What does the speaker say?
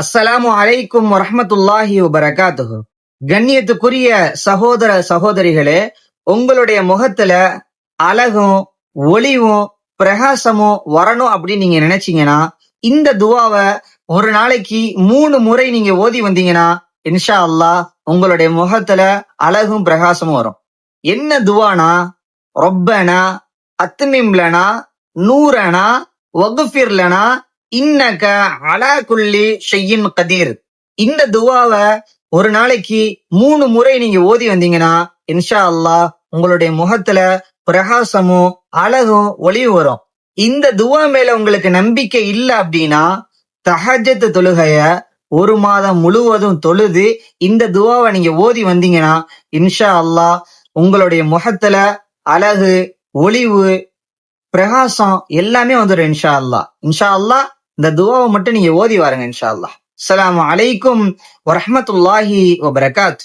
அஸ்ஸலாமு அலைக்கும் வரமத்துல்லாஹி வபரகாத்துஹு. கண்ணியத்துக்குரிய சகோதர சகோதரிகளே உங்களுடைய முகத்துல அழகும் ஒளிவும் பிரகாசமும் வரணும் அப்படின்னு நீங்க நினைச்சீங்கன்னா இந்த துவாவை ஒரு நாளைக்கு மூணு முறை நீங்க ஓதி வந்தீங்கன்னா இன்ஷா அல்லாஹ் உங்களுடைய முகத்துல அழகும் பிரகாசமும் வரும். என்ன துவானா? ரொப்பனா அத்துமிம்லனா நூறனா வகுஃபிர்லனா இன்னக அலா குல்லி ஷெய்யின் கதீர். இந்த துவாவை ஒரு நாளைக்கு மூணு முறை நீங்க ஓதி வந்தீங்கன்னா இன்ஷா அல்லாஹ் உங்களுடைய முகத்துல பிரகாசமும் அழகும் ஒளிவு வரும். இந்த துவா மேல உங்களுக்கு நம்பிக்கை இல்ல அப்படின்னா தஹஜத்து தொழுகைய ஒரு மாதம் முழுவதும் தொழுது இந்த துவாவை நீங்க ஓதி வந்தீங்கன்னா இன்ஷா அல்லாஹ் உங்களுடைய முகத்துல அழகு ஒளிவு பிரகாசம் எல்லாமே வந்துடும் இன்ஷா அல்லாஹ். இன்ஷா அல்லாஹ் இந்த துவாவை மட்டும் நீங்க ஓதி வாருங்க இன்ஷா அல்லாஹ் அஸ்ஸலாமு அலைக்கும் வரமத்துல்லாஹி வபரகாத்.